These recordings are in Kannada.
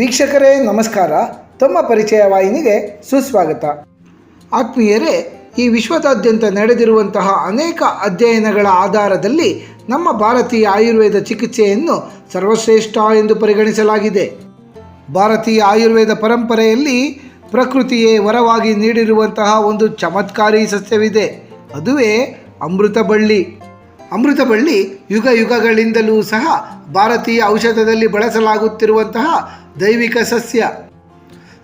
ವೀಕ್ಷಕರೇ, ನಮಸ್ಕಾರ. ತಮ್ಮ ಪರಿಚಯ ವಾಹಿನಿಗೆ ಸುಸ್ವಾಗತ. ಆತ್ಮೀಯರೇ, ಈ ವಿಶ್ವದಾದ್ಯಂತ ನಡೆದಿರುವಂತಹ ಅನೇಕ ಅಧ್ಯಯನಗಳ ಆಧಾರದಲ್ಲಿ ನಮ್ಮ ಭಾರತೀಯ ಆಯುರ್ವೇದ ಚಿಕಿತ್ಸೆಯನ್ನು ಸರ್ವಶ್ರೇಷ್ಠ ಎಂದು ಪರಿಗಣಿಸಲಾಗಿದೆ. ಭಾರತೀಯ ಆಯುರ್ವೇದ ಪರಂಪರೆಯಲ್ಲಿ ಪ್ರಕೃತಿಯೇ ವರವಾಗಿ ನೀಡಿರುವಂತಹ ಒಂದು ಚಮತ್ಕಾರಿ ಸಸ್ಯವಿದೆ. ಅದುವೇ ಅಮೃತ ಬಳ್ಳಿ. ಅಮೃತ ಬಳ್ಳಿ ಯುಗ ಯುಗಗಳಿಂದಲೂ ಸಹ ಭಾರತೀಯ ಔಷಧದಲ್ಲಿ ಬಳಸಲಾಗುತ್ತಿರುವಂತಹ ದೈವಿಕ ಸಸ್ಯ.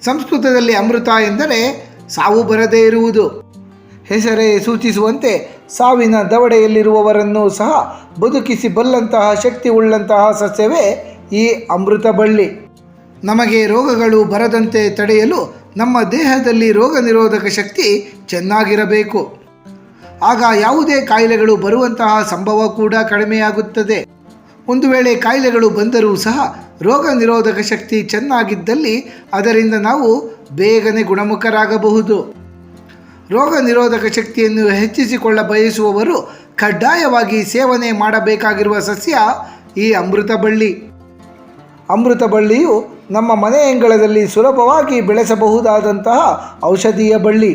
ಸಂಸ್ಕೃತದಲ್ಲಿ ಅಮೃತ ಎಂದರೆ ಸಾವು ಬರದೇ ಇರುವುದು. ಹೆಸರೇ ಸೂಚಿಸುವಂತೆ ಸಾವಿನ ದವಡೆಯಲ್ಲಿರುವವರನ್ನು ಸಹ ಬದುಕಿಸಿ ಬಲ್ಲಂತಹ ಶಕ್ತಿ ಉಳ್ಳಂತಹ ಸಸ್ಯವೇ ಈ ಅಮೃತ ಬಳ್ಳಿ. ನಮಗೆ ರೋಗಗಳು ಬರದಂತೆ ತಡೆಯಲು ನಮ್ಮ ದೇಹದಲ್ಲಿ ರೋಗ ನಿರೋಧಕ ಶಕ್ತಿ ಚೆನ್ನಾಗಿರಬೇಕು. ಆಗ ಯಾವುದೇ ಕಾಯಿಲೆಗಳು ಬರುವಂತಹ ಸಂಭವ ಕೂಡ ಕಡಿಮೆಯಾಗುತ್ತದೆ. ಒಂದು ವೇಳೆ ಕಾಯಿಲೆಗಳು ಬಂದರೂ ಸಹ ರೋಗ ನಿರೋಧಕ ಶಕ್ತಿ ಚೆನ್ನಾಗಿದ್ದಲ್ಲಿ ಅದರಿಂದ ನಾವು ಬೇಗನೆ ಗುಣಮುಖರಾಗಬಹುದು. ರೋಗ ನಿರೋಧಕ ಶಕ್ತಿಯನ್ನು ಹೆಚ್ಚಿಸಿಕೊಳ್ಳ ಬಯಸುವವರು ಕಡ್ಡಾಯವಾಗಿ ಸೇವನೆ ಮಾಡಬೇಕಾಗಿರುವ ಸಸ್ಯ ಈ ಅಮೃತ ಬಳ್ಳಿ. ಅಮೃತ ಬಳ್ಳಿಯು ನಮ್ಮ ಮನೆ ಅಂಗಳದಲ್ಲಿ ಸುಲಭವಾಗಿ ಬೆಳೆಸಬಹುದಾದಂತಹ ಔಷಧೀಯ ಬಳ್ಳಿ.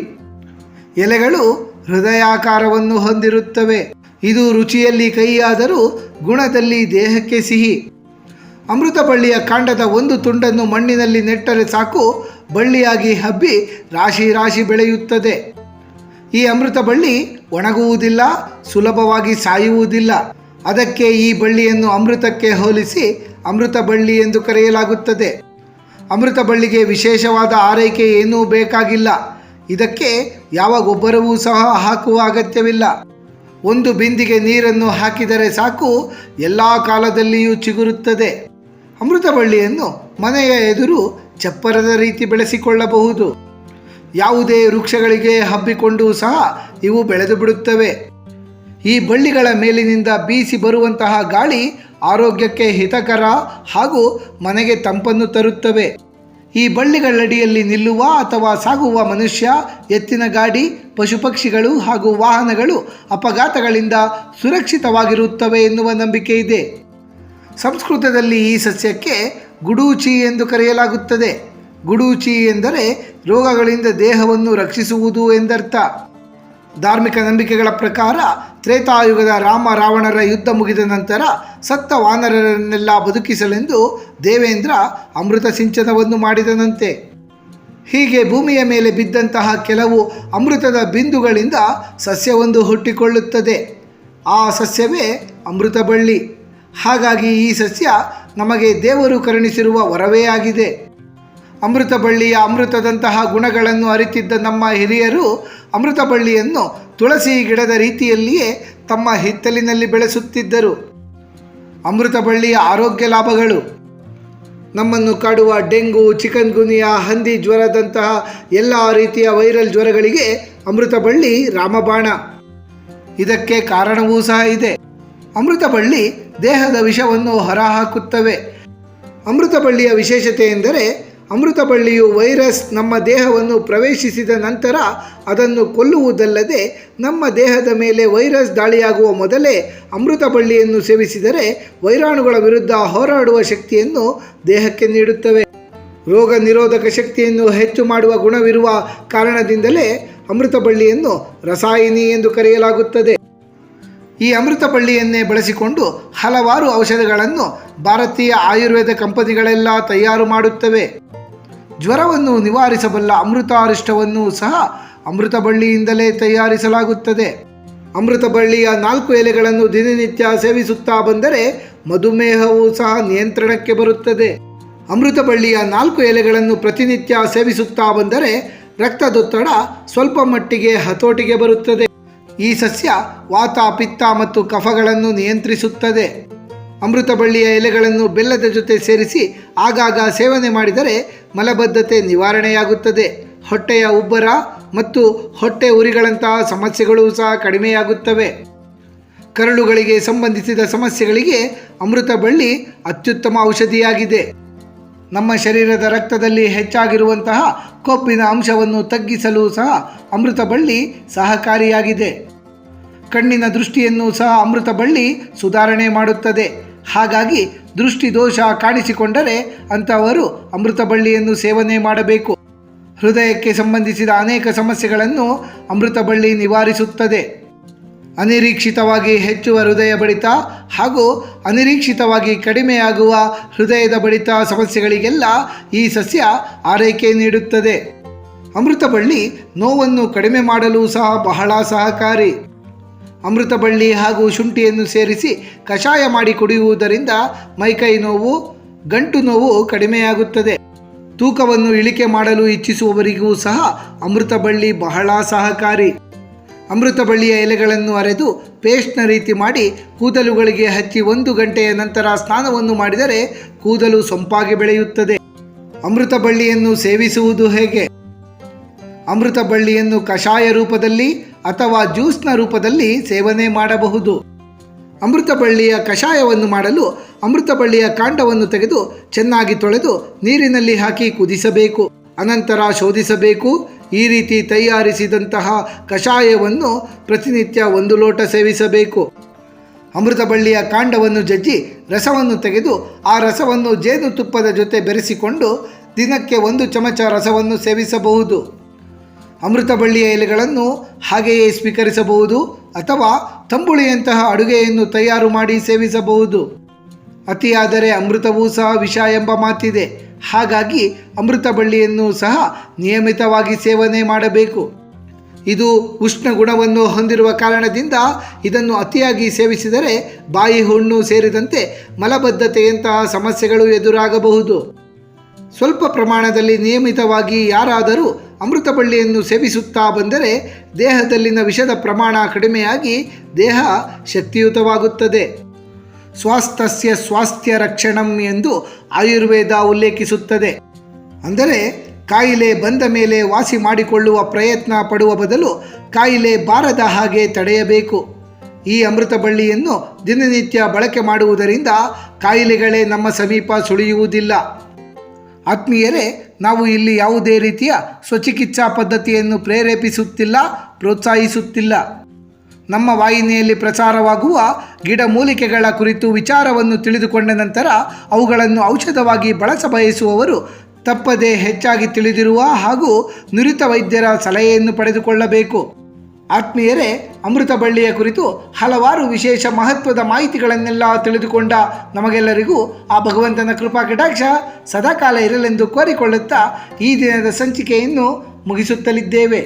ಎಲೆಗಳು ಹೃದಯಾಕಾರವನ್ನು ಹೊಂದಿರುತ್ತವೆ. ಇದು ರುಚಿಯಲ್ಲಿ ಕೈಯಾದರೂ ಗುಣದಲ್ಲಿ ದೇಹಕ್ಕೆ ಸಿಹಿ. ಅಮೃತ ಬಳ್ಳಿಯ ಕಾಂಡದ ಒಂದು ತುಂಡನ್ನು ಮಣ್ಣಿನಲ್ಲಿ ನೆಟ್ಟರೆ ಸಾಕು, ಬಳ್ಳಿಯಾಗಿ ಹಬ್ಬಿ ರಾಶಿ ರಾಶಿ ಬೆಳೆಯುತ್ತದೆ. ಈ ಅಮೃತ ಬಳ್ಳಿ ಒಣಗುವುದಿಲ್ಲ, ಸುಲಭವಾಗಿ ಸಾಯುವುದಿಲ್ಲ. ಅದಕ್ಕೆ ಈ ಬಳ್ಳಿಯನ್ನು ಅಮೃತಕ್ಕೆ ಹೋಲಿಸಿ ಅಮೃತ ಬಳ್ಳಿ ಎಂದು ಕರೆಯಲಾಗುತ್ತದೆ. ಅಮೃತ ಬಳ್ಳಿಗೆ ವಿಶೇಷವಾದ ಆರೈಕೆ ಏನೂ ಬೇಕಾಗಿಲ್ಲ. ಇದಕ್ಕೆ ಯಾವ ಗೊಬ್ಬರವೂ ಸಹ ಹಾಕುವ ಅಗತ್ಯವಿಲ್ಲ. ಒಂದು ಬಿಂದಿಗೆ ನೀರನ್ನು ಹಾಕಿದರೆ ಸಾಕು, ಎಲ್ಲ ಕಾಲದಲ್ಲಿಯೂ ಚಿಗುರುತ್ತದೆ. ಅಮೃತ ಬಳ್ಳಿಯನ್ನು ಮನೆಯ ಎದುರು ಚಪ್ಪರದ ರೀತಿ ಬೆಳೆಸಿಕೊಳ್ಳಬಹುದು. ಯಾವುದೇ ವೃಕ್ಷಗಳಿಗೆ ಹಬ್ಬಿಕೊಂಡು ಸಹ ಇವು ಬೆಳೆದು ಬಿಡುತ್ತವೆ. ಈ ಬಳ್ಳಿಗಳ ಮೇಲಿನಿಂದ ಬೀಸಿ ಬರುವಂತಹ ಗಾಳಿ ಆರೋಗ್ಯಕ್ಕೆ ಹಿತಕರ ಹಾಗೂ ಮನೆಗೆ ತಂಪನ್ನು ತರುತ್ತವೆ. ಈ ಬಳ್ಳಿಗಳಡಿಯಲ್ಲಿ ನಿಲ್ಲುವ ಅಥವಾ ಸಾಗುವ ಮನುಷ್ಯ, ಎತ್ತಿನ ಗಾಡಿ, ಪಶುಪಕ್ಷಿಗಳು ಹಾಗೂ ವಾಹನಗಳು ಅಪಘಾತಗಳಿಂದ ಸುರಕ್ಷಿತವಾಗಿರುತ್ತವೆ ಎನ್ನುವ ನಂಬಿಕೆ ಇದೆ. ಸಂಸ್ಕೃತದಲ್ಲಿ ಈ ಸಸ್ಯಕ್ಕೆ ಗುಡೂಚಿ ಎಂದು ಕರೆಯಲಾಗುತ್ತದೆ. ಗುಡೂಚಿ ಎಂದರೆ ರೋಗಗಳಿಂದ ದೇಹವನ್ನು ರಕ್ಷಿಸುವುದು ಎಂದರ್ಥ. ಧಾರ್ಮಿಕ ನಂಬಿಕೆಗಳ ಪ್ರಕಾರ ತ್ರೇತಾಯುಗದ ರಾಮ ರಾವಣರ ಯುದ್ಧ ಮುಗಿದ ನಂತರ ಸತ್ತ ವಾನರರನ್ನೆಲ್ಲ ಬದುಕಿಸಲೆಂದು ದೇವೇಂದ್ರ ಅಮೃತ ಸಿಂಚನವನ್ನು ಮಾಡಿದನಂತೆ. ಹೀಗೆ ಭೂಮಿಯ ಮೇಲೆ ಬಿದ್ದಂತಹ ಕೆಲವು ಅಮೃತದ ಬಿಂದುಗಳಿಂದ ಸಸ್ಯವೊಂದು ಹುಟ್ಟಿಕೊಳ್ಳುತ್ತದೆ. ಆ ಸಸ್ಯವೇ ಅಮೃತ ಬಳ್ಳಿ. ಹಾಗಾಗಿ ಈ ಸಸ್ಯ ನಮಗೆ ದೇವರು ಕರುಣಿಸಿರುವ ವರವೇ ಆಗಿದೆ. ಅಮೃತ ಬಳ್ಳಿಯ ಅಮೃತದಂತಹ ಗುಣಗಳನ್ನು ಅರಿತಿದ್ದ ನಮ್ಮ ಹಿರಿಯರು ಅಮೃತ ಬಳ್ಳಿಯನ್ನು ತುಳಸಿ ಗಿಡದ ರೀತಿಯಲ್ಲಿಯೇ ತಮ್ಮ ಹಿತ್ತಲಿನಲ್ಲಿ ಬೆಳೆಸುತ್ತಿದ್ದರು. ಅಮೃತ ಬಳ್ಳಿಯ ಆರೋಗ್ಯ ಲಾಭಗಳು. ನಮ್ಮನ್ನು ಕಾಡುವ ಡೆಂಗು ಚಿಕನ್ ಗುನಿಯಾ ಹಂದಿ ಜ್ವರದಂತಹ ಎಲ್ಲ ರೀತಿಯ ವೈರಲ್ ಜ್ವರಗಳಿಗೆ ಅಮೃತ ಬಳ್ಳಿ ರಾಮಬಾಣ. ಇದಕ್ಕೆ ಕಾರಣವೂ ಸಹ ಇದೆ. ಅಮೃತ ಬಳ್ಳಿ ದೇಹದ ವಿಷವನ್ನು ಹೊರಹಾಕುತ್ತವೆ. ಅಮೃತ ಬಳ್ಳಿಯ ವಿಶೇಷತೆ ಎಂದರೆ ಅಮೃತ ಬಳ್ಳಿಯು ವೈರಸ್ ನಮ್ಮ ದೇಹವನ್ನು ಪ್ರವೇಶಿಸಿದ ನಂತರ ಅದನ್ನು ಕೊಲ್ಲುವುದಲ್ಲದೆ ನಮ್ಮ ದೇಹದ ಮೇಲೆ ವೈರಸ್ ದಾಳಿಯಾಗುವ ಮೊದಲೇ ಅಮೃತ ಬಳ್ಳಿಯನ್ನು ಸೇವಿಸಿದರೆ ವೈರಾಣುಗಳ ವಿರುದ್ಧ ಹೋರಾಡುವ ಶಕ್ತಿಯನ್ನು ದೇಹಕ್ಕೆ ನೀಡುತ್ತವೆ. ರೋಗ ನಿರೋಧಕ ಶಕ್ತಿಯನ್ನು ಹೆಚ್ಚು ಮಾಡುವ ಗುಣವಿರುವ ಕಾರಣದಿಂದಲೇ ಅಮೃತ ಬಳ್ಳಿಯನ್ನು ರಸಾಯಿನಿ ಎಂದು ಕರೆಯಲಾಗುತ್ತದೆ. ಈ ಅಮೃತ ಬಳ್ಳಿಯನ್ನೇ ಬಳಸಿಕೊಂಡು ಹಲವಾರು ಔಷಧಗಳನ್ನು ಭಾರತೀಯ ಆಯುರ್ವೇದ ಕಂಪನಿಗಳೆಲ್ಲ ತಯಾರು ಮಾಡುತ್ತವೆ. ಜ್ವರವನ್ನು ನಿವಾರಿಸಬಲ್ಲ ಅಮೃತಾರಿಷ್ಟವನ್ನು ಸಹ ಅಮೃತ ಬಳ್ಳಿಯಿಂದಲೇ ತಯಾರಿಸಲಾಗುತ್ತದೆ. ಅಮೃತ ಬಳ್ಳಿಯ ನಾಲ್ಕು ಎಲೆಗಳನ್ನು ದಿನನಿತ್ಯ ಸೇವಿಸುತ್ತಾ ಬಂದರೆ ಮಧುಮೇಹವು ಸಹ ನಿಯಂತ್ರಣಕ್ಕೆ ಬರುತ್ತದೆ. ಅಮೃತ ಬಳ್ಳಿಯ ನಾಲ್ಕು ಎಲೆಗಳನ್ನು ಪ್ರತಿನಿತ್ಯ ಸೇವಿಸುತ್ತಾ ಬಂದರೆ ರಕ್ತದೊತ್ತಡ ಸ್ವಲ್ಪ ಮಟ್ಟಿಗೆ ಹತೋಟಿಗೆ ಬರುತ್ತದೆ. ಈ ಸಸ್ಯ ವಾತ, ಪಿತ್ತ ಮತ್ತು ಕಫಗಳನ್ನು ನಿಯಂತ್ರಿಸುತ್ತದೆ. ಅಮೃತ ಬಳ್ಳಿಯ ಎಲೆಗಳನ್ನು ಬೆಲ್ಲದ ಜೊತೆ ಸೇರಿಸಿ ಆಗಾಗ ಸೇವನೆ ಮಾಡಿದರೆ ಮಲಬದ್ಧತೆ ನಿವಾರಣೆಯಾಗುತ್ತದೆ. ಹೊಟ್ಟೆಯ ಉಬ್ಬರ ಮತ್ತು ಹೊಟ್ಟೆ ಉರಿಗಳಂತಹ ಸಮಸ್ಯೆಗಳು ಸಹ ಕಡಿಮೆಯಾಗುತ್ತವೆ. ಕರಳುಗಳಿಗೆ ಸಂಬಂಧಿಸಿದ ಸಮಸ್ಯೆಗಳಿಗೆ ಅಮೃತ ಬಳ್ಳಿ ಅತ್ಯುತ್ತಮ ಔಷಧಿಯಾಗಿದೆ. ನಮ್ಮ ಶರೀರದ ರಕ್ತದಲ್ಲಿ ಹೆಚ್ಚಾಗಿರುವಂತಹ ಕೊಬ್ಬಿನ ಅಂಶವನ್ನು ತಗ್ಗಿಸಲು ಸಹ ಅಮೃತ ಬಳ್ಳಿ ಸಹಕಾರಿಯಾಗಿದೆ. ಕಣ್ಣಿನ ದೃಷ್ಟಿಯನ್ನು ಸಹ ಅಮೃತ ಬಳ್ಳಿ ಸುಧಾರಣೆ ಮಾಡುತ್ತದೆ. ಹಾಗಾಗಿ ದೃಷ್ಟಿ ದೋಷ ಕಾಣಿಸಿಕೊಂಡರೆ ಅಂಥವರು ಅಮೃತ ಬಳ್ಳಿಯನ್ನು ಸೇವನೆ ಮಾಡಬೇಕು. ಹೃದಯಕ್ಕೆ ಸಂಬಂಧಿಸಿದ ಅನೇಕ ಸಮಸ್ಯೆಗಳನ್ನು ಅಮೃತ ಬಳ್ಳಿ ನಿವಾರಿಸುತ್ತದೆ. ಅನಿರೀಕ್ಷಿತವಾಗಿ ಹೆಚ್ಚುವ ಹೃದಯ ಬಡಿತ ಹಾಗೂ ಅನಿರೀಕ್ಷಿತವಾಗಿ ಕಡಿಮೆಯಾಗುವ ಹೃದಯದ ಬಡಿತ ಸಮಸ್ಯೆಗಳಿಗೆಲ್ಲ ಈ ಸಸ್ಯ ಆರೈಕೆ ನೀಡುತ್ತದೆ. ಅಮೃತ ಬಳ್ಳಿ ನೋವನ್ನು ಕಡಿಮೆ ಮಾಡಲು ಸಹ ಬಹಳ ಸಹಕಾರಿ. ಅಮೃತ ಬಳ್ಳಿ ಹಾಗೂ ಶುಂಠಿಯನ್ನು ಸೇರಿಸಿ ಕಷಾಯ ಮಾಡಿ ಕುಡಿಯುವುದರಿಂದ ಮೈಕೈ ನೋವು, ಗಂಟು ನೋವು ಕಡಿಮೆಯಾಗುತ್ತದೆ. ತೂಕವನ್ನು ಇಳಿಕೆ ಮಾಡಲು ಇಚ್ಛಿಸುವವರಿಗೂ ಸಹ ಅಮೃತ ಬಳ್ಳಿ ಬಹಳ ಸಹಕಾರಿ. ಅಮೃತ ಬಳ್ಳಿಯ ಎಲೆಗಳನ್ನು ಅರೆದು ಪೇಸ್ಟ್ನ ರೀತಿ ಮಾಡಿ ಕೂದಲುಗಳಿಗೆ ಹಚ್ಚಿ ಒಂದು ಗಂಟೆಯ ನಂತರ ಸ್ನಾನವನ್ನು ಮಾಡಿದರೆ ಕೂದಲು ಸೊಂಪಾಗಿ ಬೆಳೆಯುತ್ತದೆ. ಅಮೃತ ಬಳ್ಳಿಯನ್ನು ಸೇವಿಸುವುದು ಹೇಗೆ? ಅಮೃತ ಬಳ್ಳಿಯನ್ನು ಕಷಾಯ ರೂಪದಲ್ಲಿ ಅಥವಾ ಜ್ಯೂಸ್ನ ರೂಪದಲ್ಲಿ ಸೇವನೆ ಮಾಡಬಹುದು. ಅಮೃತ ಬಳ್ಳಿಯ ಕಷಾಯವನ್ನು ಮಾಡಲು ಅಮೃತ ಬಳ್ಳಿಯ ಕಾಂಡವನ್ನು ತೆಗೆದು ಚೆನ್ನಾಗಿ ತೊಳೆದು ನೀರಿನಲ್ಲಿ ಹಾಕಿ ಕುದಿಸಬೇಕು. ಅನಂತರ ಶೋಧಿಸಬೇಕು. ಈ ರೀತಿ ತಯಾರಿಸಿದಂತಹ ಕಷಾಯವನ್ನು ಪ್ರತಿನಿತ್ಯ ಒಂದು ಲೋಟ ಸೇವಿಸಬೇಕು. ಅಮೃತ ಬಳ್ಳಿಯ ಕಾಂಡವನ್ನು ಜಜ್ಜಿ ರಸವನ್ನು ತೆಗೆದು ಆ ರಸವನ್ನು ಜೇನುತುಪ್ಪದ ಜೊತೆ ಬೆರೆಸಿಕೊಂಡು ದಿನಕ್ಕೆ ಒಂದು ಚಮಚ ರಸವನ್ನು ಸೇವಿಸಬಹುದು. ಅಮೃತ ಬಳ್ಳಿಯ ಎಲೆಗಳನ್ನು ಹಾಗೆಯೇ ಸ್ವೀಕರಿಸಬಹುದು ಅಥವಾ ತಂಬುಳಿಯಂತಹ ಅಡುಗೆಯನ್ನು ತಯಾರು ಮಾಡಿ ಸೇವಿಸಬಹುದು. ಅತಿಯಾದರೆ ಅಮೃತವೂ ಸಹ ವಿಷ ಎಂಬ ಮಾತಿದೆ. ಹಾಗಾಗಿ ಅಮೃತ ಬಳ್ಳಿಯನ್ನು ಸಹ ನಿಯಮಿತವಾಗಿ ಸೇವನೆ ಮಾಡಬೇಕು. ಇದು ಉಷ್ಣ ಗುಣವನ್ನು ಹೊಂದಿರುವ ಕಾರಣದಿಂದ ಇದನ್ನು ಅತಿಯಾಗಿ ಸೇವಿಸಿದರೆ ಬಾಯಿ ಹುಣ್ಣು ಸೇರಿದಂತೆ ಮಲಬದ್ಧತೆಯಂತಹ ಸಮಸ್ಯೆಗಳು ಎದುರಾಗಬಹುದು. ಸ್ವಲ್ಪ ಪ್ರಮಾಣದಲ್ಲಿ ನಿಯಮಿತವಾಗಿ ಯಾರಾದರೂ ಅಮೃತ ಬಳ್ಳಿಯನ್ನು ಸೇವಿಸುತ್ತಾ ಬಂದರೆ ದೇಹದಲ್ಲಿನ ವಿಷದ ಪ್ರಮಾಣ ಕಡಿಮೆಯಾಗಿ ದೇಹ ಶಕ್ತಿಯುತವಾಗುತ್ತದೆ. ಸ್ವಾಸ್ಥ್ಯ ಸ್ವಾಸ್ಥ್ಯ ರಕ್ಷಣಂ ಎಂದು ಆಯುರ್ವೇದ ಉಲ್ಲೇಖಿಸುತ್ತದೆ. ಅಂದರೆ ಕಾಯಿಲೆ ಬಂದ ಮೇಲೆ ವಾಸಿ ಮಾಡಿಕೊಳ್ಳುವ ಪ್ರಯತ್ನ ಪಡುವ ಬದಲು ಕಾಯಿಲೆ ಬಾರದ ಹಾಗೆ ತಡೆಯಬೇಕು. ಈ ಅಮೃತ ಬಳ್ಳಿಯನ್ನು ದಿನನಿತ್ಯ ಬಳಕೆ ಮಾಡುವುದರಿಂದ ಕಾಯಿಲೆಗಳೇ ನಮ್ಮ ಸಮೀಪ ಸುಳಿಯುವುದಿಲ್ಲ. ಆತ್ಮೀಯರೇ, ನಾವು ಇಲ್ಲಿ ಯಾವುದೇ ರೀತಿಯ ಸ್ವಚಿಕಿತ್ಸಾ ಪದ್ಧತಿಯನ್ನು ಪ್ರೇರೇಪಿಸುತ್ತಿಲ್ಲ, ಪ್ರೋತ್ಸಾಹಿಸುತ್ತಿಲ್ಲ. ನಮ್ಮ ವಾಹಿನಿಯಲ್ಲಿ ಪ್ರಚಾರವಾಗುವ ಗಿಡಮೂಲಿಕೆಗಳ ಕುರಿತು ವಿಚಾರವನ್ನು ತಿಳಿದುಕೊಂಡ ನಂತರ ಅವುಗಳನ್ನು ಔಷಧವಾಗಿ ಬಳಸಬಯಸುವವರು ತಪ್ಪದೆ ಹೆಚ್ಚಾಗಿ ತಿಳಿದಿರುವ ಹಾಗೂ ನುರಿತ ವೈದ್ಯರ ಸಲಹೆಯನ್ನು ಪಡೆದುಕೊಳ್ಳಬೇಕು. ಆತ್ಮೀಯರೇ, ಅಮೃತ ಬಳ್ಳಿಯ ಕುರಿತು ಹಲವಾರು ವಿಶೇಷ ಮಹತ್ವದ ಮಾಹಿತಿಗಳನ್ನೆಲ್ಲ ತಿಳಿದುಕೊಂಡ ನಮಗೆಲ್ಲರಿಗೂ ಆ ಭಗವಂತನ ಕೃಪಾ ಕಟಾಕ್ಷ ಸದಾಕಾಲ ಇರಲೆಂದು ಕೋರಿಕೊಳ್ಳುತ್ತಾ ಈ ದಿನದ ಸಂಚಿಕೆಯನ್ನು ಮುಗಿಸುತ್ತಲಿದ್ದೇವೆ.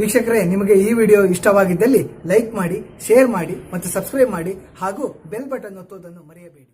ವೀಕ್ಷಕರೇ, ನಿಮಗೆ ಈ ವಿಡಿಯೋ ಇಷ್ಟವಾಗಿದ್ದಲ್ಲಿ ಲೈಕ್ ಮಾಡಿ, ಶೇರ್ ಮಾಡಿ ಮತ್ತು ಸಬ್ಸ್ಕ್ರೈಬ್ ಮಾಡಿ ಹಾಗೂ ಬೆಲ್ ಬಟನ್ ಒತ್ತುವುದನ್ನು ಮರೆಯಬೇಡಿ.